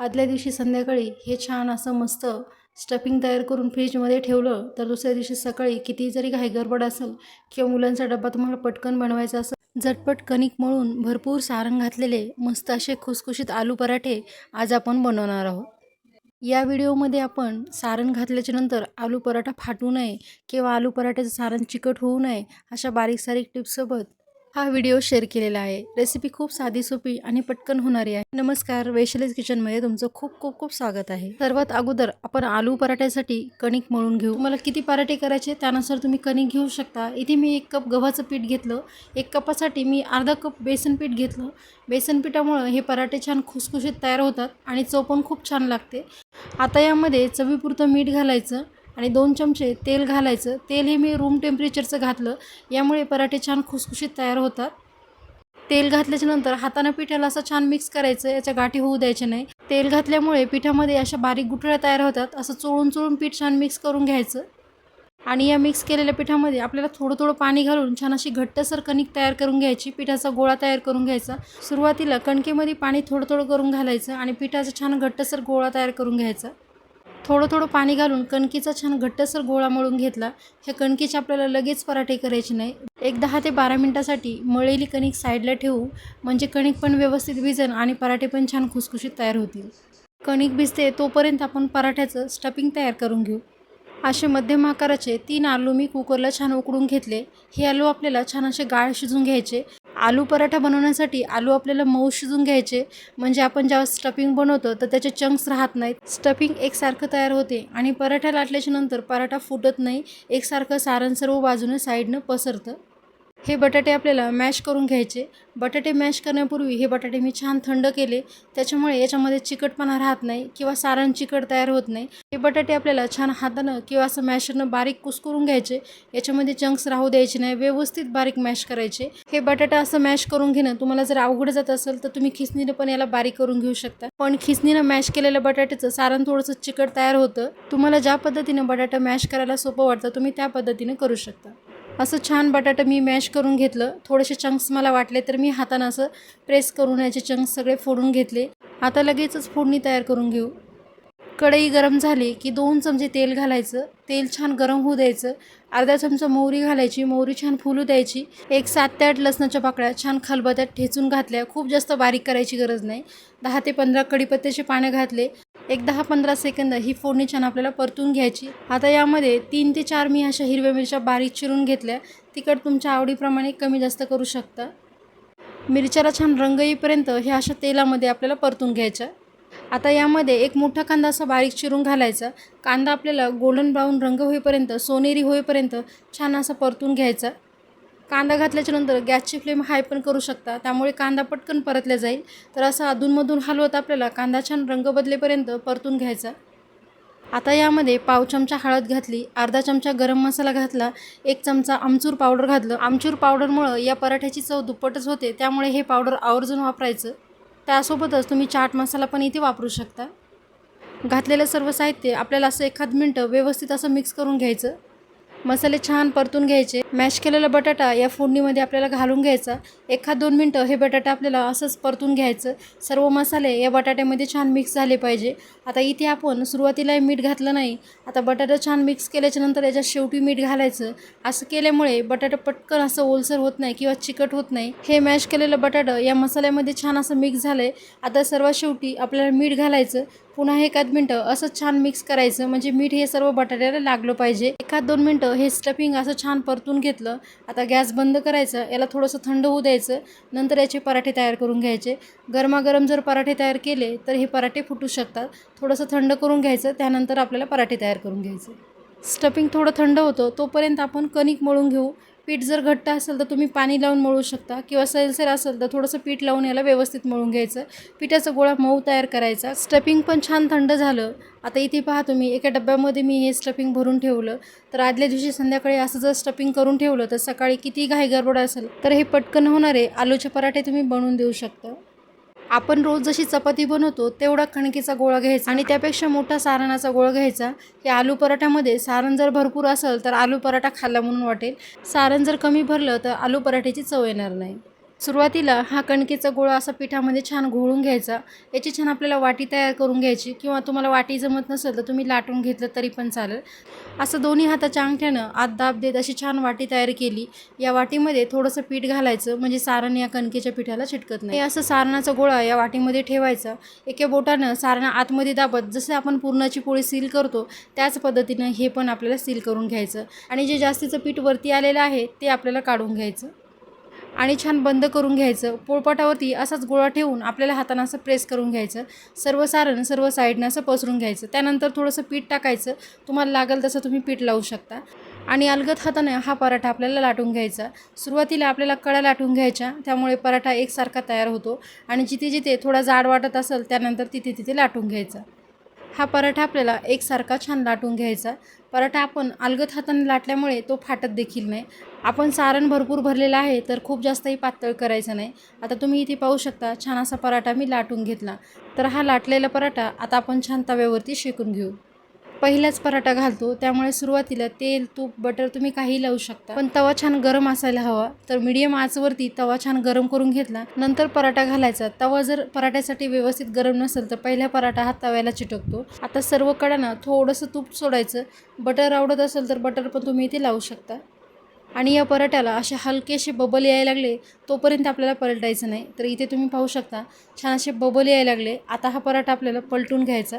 आदल्या दिवशी संध्याकाळी हे छान असं मस्त स्टफिंग तयार करून फ्रीजमध्ये ठेवलं तर दुसऱ्या दिवशी सकाळी किती जरी घाई गडबड असेल किंवा मुलांचा डबा तुम्हाला पटकन बनवायचा असेल झटपट कणिक मळून भरपूर सारण घातलेले मस्त असे खुसखुशीत आलू पराठे आज आपण बनवणार आहोत. या व्हिडिओमध्ये आपण सारण घातल्याच्या नंतर आलू पराठा फाटू नये किंवा आलू पराठ्याचं सारण चिकट होऊ नये अशा बारीक सारीक टिप्ससोबत हा व्हिडिओ शेअर केलेला आहे. रेसिपी खूप साधी सोपी आणि पटकन होणारी आहे. नमस्कार वैशालीज किचनमध्ये तुमचं खूप खूप खूप स्वागत आहे. सर्वात अगोदर आपण आलू पराठ्यासाठी कणिक मळून घेऊ. मला किती पराठे करायचे त्यानुसार तुम्ही कणिक घेऊ शकता. इथे मी एक कप गव्हाचं पीठ घेतलं. एक कपासाठी मी अर्धा कप बेसन पीठ घेतलं. बेसन पिठामुळं हे पराठे छान खुसखुशीत तयार होतात आणि चव पण खूप छान लागते. आता यामध्ये चवीपुरतं मीठ घालायचं. आणि दोन चमचे तेल घालायचं. तेल हे मी रूम टेम्परेचरचं घातलं. यामुळे पराठे छान खुसखुशीत तयार होतात. तेल घातल्याच्या नंतर हातानं पिठाला असं छान मिक्स करायचं. याच्या गाठी होऊ द्यायच्या नाही. तेल घातल्यामुळे पिठामध्ये अशा बारीक गुठळ्या तयार होतात. असं चोळून चोळून पीठ छान मिक्स करून घ्यायचं. आणि या मिक्स केलेल्या पिठामध्ये आपल्याला थोडं थोडं पाणी घालून छान अशी घट्टसर कणिक तयार करून घ्यायची. पिठाचा गोळा तयार करून घ्यायचा. सुरुवातीला कणकेमध्ये पाणी थोडं थोडं करून घालायचं आणि पिठाचा छान घट्टसर गोळा तयार करून घ्यायचा. थोडं थोडं पाणी घालून कणकीचा छान घट्टसर गोळा मळून घेतला. ह्या कणकीचे आपल्याला लगेच पराठे करायचे नाही. एक दहा ते बारा मिनटासाठी मळलेली कणिक साईडला ठेवू. म्हणजे कणिक पण व्यवस्थित भिजन आणि पराठे पण छान खुसखुशीत तयार होतील. कणिक भिजते तोपर्यंत आपण पराठ्याचं स्टफिंग तयार करून घेऊ. असे मध्यम आकाराचे तीन आलू मी कुकरला छान उकडून घेतले. हे आलू आपल्याला छान असे गाळ शिजून घ्यायचे. आलू पराठा बनवण्यासाठी आलू आपल्याला मऊ शिजून घ्यायचे. म्हणजे आपण जेव्हा स्टफिंग बनवतो तर त्याचे चंक्स राहत नाहीत. स्टफिंग एकसारखं तयार होते आणि पराठा लाटल्याच्या नंतर पराठा फुटत नाही. एकसारखं सारण सर्व बाजूने साईडनं पसरतं. हे बटाटे आपल्याला मॅश करून घ्यायचे. बटाटे मॅश करण्यापूर्वी हे बटाटे मी छान थंड केले. त्याच्यामुळे याच्यामध्ये चिकटपणा राहत नाही किंवा सारण चिकट तयार होत नाही. हे बटाटे आपल्याला छान हातानं किंवा असं मॅशरनं बारीक कुस्करून घ्यायचे. याच्यामध्ये चंक्स राहू द्यायचे नाही. व्यवस्थित बारीक मॅश करायचे. हे बटाटा असं मॅश करून घेणं तुम्हाला जर अवघड जात असेल तर तुम्ही खिसणीनं पण याला बारीक करून घेऊ शकता. पण खिसणीनं मॅश केलेल्या बटाट्याचं सारण थोडंसं चिकट तयार होतं. तुम्हाला ज्या पद्धतीनं बटाटा मॅश करायला सोपं वाटतं तुम्ही त्या पद्धतीनं करू शकता. असं छान बटाटा मी मॅश करून घेतलं. थोडेसे चंक्स मला वाटले तर मी हातानं असं प्रेस करून याचे चंक्स सगळे फोडून घेतले. आता लगेचच फोडणी तयार करून घेऊ. कढई गरम झाली की दोन चमचे तेल घालायचं. तेल छान गरम होऊ द्यायचं. अर्धा चमचा मोहरी घालायची. मोहरी छान फुलू द्यायची. एक सात ते आठ लसणाच्या पाकळ्या छान खलबत्यात ठेचून घातल्या. खूप जास्त बारीक करायची गरज नाही. दहा ते पंधरा कडीपत्त्याचे पाने घातले. एक दहा पंधरा सेकंद ही फोडणी छान आपल्याला परतून घ्यायची. आता यामध्ये तीन ते चार मी अशा हिरव्या मिरच्या बारीक चिरून घेतल्या. तिखट तुमच्या आवडीप्रमाणे कमी जास्त करू शकता. मिरच्याला छान रंग येईपर्यंत हे अशा तेलामध्ये आपल्याला परतून घ्यायच्या. आता यामध्ये एक मोठा कांदा असा बारीक चिरून घालायचा. कांदा आपल्याला गोल्डन ब्राऊन रंग होईपर्यंत सोनेरी होईपर्यंत छान असा परतून घ्यायचा. कांदा घातल्याच्यानंतर गॅसची फ्लेम हाय पण करू शकता. त्यामुळे कांदा पटकन परतला जाईल. तर असं अधूनमधून हलवत आपल्याला कांदा छान रंग बदलेपर्यंत परतून घ्यायचा. आता यामध्ये पाव चमचा हळद घातली अर्धा चमचा गरम मसाला घातला एक चमचा आमचूर पावडर घातलं. आमचूर पावडरमुळं या पराठ्याची चव दुप्पटच होते. त्यामुळे हे पावडर आवर्जून वापरायचं. त्यासोबतच तुम्ही चाट मसाला पण इथे वापरू शकता. घातलेलं सर्व साहित्य आपल्याला असं एखाद मिनटं व्यवस्थित असं मिक्स करून घ्यायचं. मसाले छान परतून घ्यायचे. मॅश केलेला बटाटा या फोडणीमध्ये आपल्याला घालून घ्यायचा. एखाद दोन मिनटं हे बटाटा आपल्याला असंच परतून घ्यायचं. सर्व मसाले या बटाट्यामध्ये छान मिक्स झाले पाहिजे. आता इथे आपण सुरुवातीला मीठ घातलं नाही. आता बटाटा छान मिक्स केल्याच्यानंतर याच्या याच्यात शेवटी मीठ घालायचं. असं केल्यामुळे बटाटा पटकन असं ओलसर होत नाही किंवा चिकट होत नाही. हे मॅश केलेलं बटाटा या मसाल्यामध्ये छान असं मिक्स झालं आहे आता सर्वात शेवटी आपल्याला मीठ घालायचं. पुन्हा एखाद मिनटं असं छान मिक्स करायचं. म्हणजे मीठ हे सर्व बटाट्याला लागलं पाहिजे. एखाद दोन मिनटं हे स्टफिंग असं छान परतून घेतलं. आता गॅस बंद करायचं याला थोडंसं थंड होऊ द्यायचं. नंतर याचे पराठे तयार करून घ्यायचे. गरमागरम जर पराठे तयार केले तर हे पराठे फुटू शकतात. थोडंसं थंड करून घ्यायचं त्यानंतर आपल्याला पराठे तयार करून घ्यायचे. स्टफिंग थोडं थंड होतं तोपर्यंत आपण कणिक मळून घेऊ. पीठ जर घट्ट असेल तर तुम्ही पाणी लावून मळू शकता. किंवा सैलसर असेल तर थोडंसं पीठ लावून याला व्यवस्थित मळून घ्यायचं. पिठाचा गोळा मऊ तयार करायचा. स्टफिंग पण छान थंड झालं. आता इथे पहा तुम्ही एका डब्यामध्ये मी हे स्टफिंग भरून ठेवलं. तर आदल्या दिवशी संध्याकाळी असं जर स्टफिंग करून ठेवलं तर सकाळी किती घाई गडबड असेल तर हे पटकन होणारे आलूचे पराठे तुम्ही बनवून देऊ शकता. आपण रोज जशी चपाती बनवतो तेवढा कणकेचा गोळा घ्यायचा आणि त्यापेक्षा मोठा सारणाचा गोळा घ्यायचा. हे आलू पराठ्यामध्ये सारण जर भरपूर असेल तर आलू पराठा खाल्ला म्हणून वाटेल. सारण जर कमी भरलं तर आलू पराठ्याची चव येणार नाही. सुरुवातीला हा कणकेचा गोळा असा पिठामध्ये छान घोळून घ्यायचा. याची छान आपल्याला वाटी तयार करून घ्यायची किंवा तुम्हाला वाटी जमत नसेल तर तुम्ही लाटून घेतलं तरी पण चालेल. असं दोन्ही हाताच्या अंगठ्यानं आत दाब देत अशी छान वाटी तयार केली. या वाटीमध्ये थोडंसं पीठ घालायचं म्हणजे सारण या कणकेच्या पिठाला चिटकत नाही. असं सारणाचा गोळा या वाटीमध्ये ठेवायचा. एका बोटानं सारणा आतमध्ये दाबत जसं आपण पूर्णाची पोळी सील करतो त्याच पद्धतीनं हे पण आपल्याला सील करून घ्यायचं. आणि जे जास्तीचं पीठ वरती आलेलं आहे ते आपल्याला काढून घ्यायचं. आणि छान बंद करून घ्यायचं. पोळपाटावरती असाच गोळा ठेवून आपल्याला हातानं असं प्रेस करून घ्यायचं. सर्व सारण सर्व साईडनं असं पसरून घ्यायचं. त्यानंतर थोडंसं पीठ टाकायचं. तुम्हाला लागेल तसं तुम्ही पीठ लावू शकता. आणि अलगद हाताने हा पराठा आपल्याला लाटून घ्यायचा. सुरुवातीला आपल्याला कळ्या लाटून घ्यायच्या. त्यामुळे पराठा एकसारखा तयार होतो. आणि जिथे जिथे थोडा जाड वाटत असेल त्यानंतर तिथे तिथे लाटून घ्यायचा. हा पराठा आपल्याला एकसारखा छान लाटून घ्यायचा पराठा आपण अलगत हाताने लाटल्यामुळे तो फाटत देखील नाही. आपण सारण भरपूर भरलेला आहे तर खूप जास्तही पातळ करायचं नाही. आता तुम्ही इथे पाहू शकता छान असा पराठा मी लाटून घेतला. तर हा लाटलेला पराठा आता आपण छान तव्यावरती शेकून घेऊ. पहिलाच पराठा घालतो. त्यामुळे सुरुवातीला तेल तूप बटर तुम्ही काही लावू शकता. पण तवा छान गरम असायला हवा. तर मीडियम आचवरती तवा छान गरम करून घेतला. नंतर पराठा घालायचा. तवा जर पराठ्यासाठी व्यवस्थित गरम नसेल तर पहिला पराठा हा तव्याला चिटकतो. आता सर्व कडांना थोडंसं तूप सोडायचं. बटर आवडत असेल तर बटर पण तुम्ही इथे लावू शकता. आणि या पराठ्याला असे हलकेसे बबल यायला लागले तोपर्यंत आपल्याला पलटायचं नाही. तर इथे तुम्ही पाहू शकता छान असे बबल यायला लागले. आता हा पराठा आपल्याला पलटून घ्यायचा.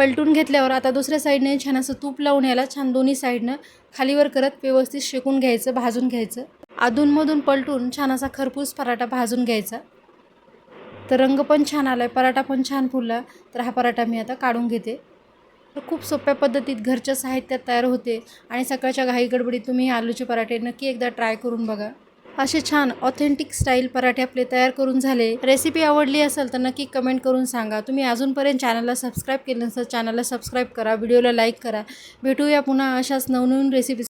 पलटून घेतल्यावर आता दुसऱ्या साईडने छान असं तूप लावून याला छान दोन्ही साईडनं खालीवर करत व्यवस्थित शेकून घ्यायचं भाजून घ्यायचं. अधूनमधून पलटून छान असा खरपूस पराठा भाजून घ्यायचा. तर रंग पण छान आला आहे पराठा पण छान फुलला तर हा पराठा मी आता काढून घेते. तर खूप सोप्या पद्धतीत घरच्या साहित्यात तयार होते आणि सकाळच्या घाई गडबडीत तुम्ही आलूचे पराठे नक्की एकदा ट्राय करून बघा. असे छान ऑथेंटिक स्टाईल पराठे आपले तयार करून झाले. रेसिपी आवडली असेल तर नक्की कमेंट करून सांगा. तुम्ही अजूनपर्यंत चॅनलला सबस्क्राईब केलं नसेल चॅनलला सबस्क्राईब करा. व्हिडिओला लाईक करा. भेटूया पुन्हा अशाच नवनवीन रेसिपी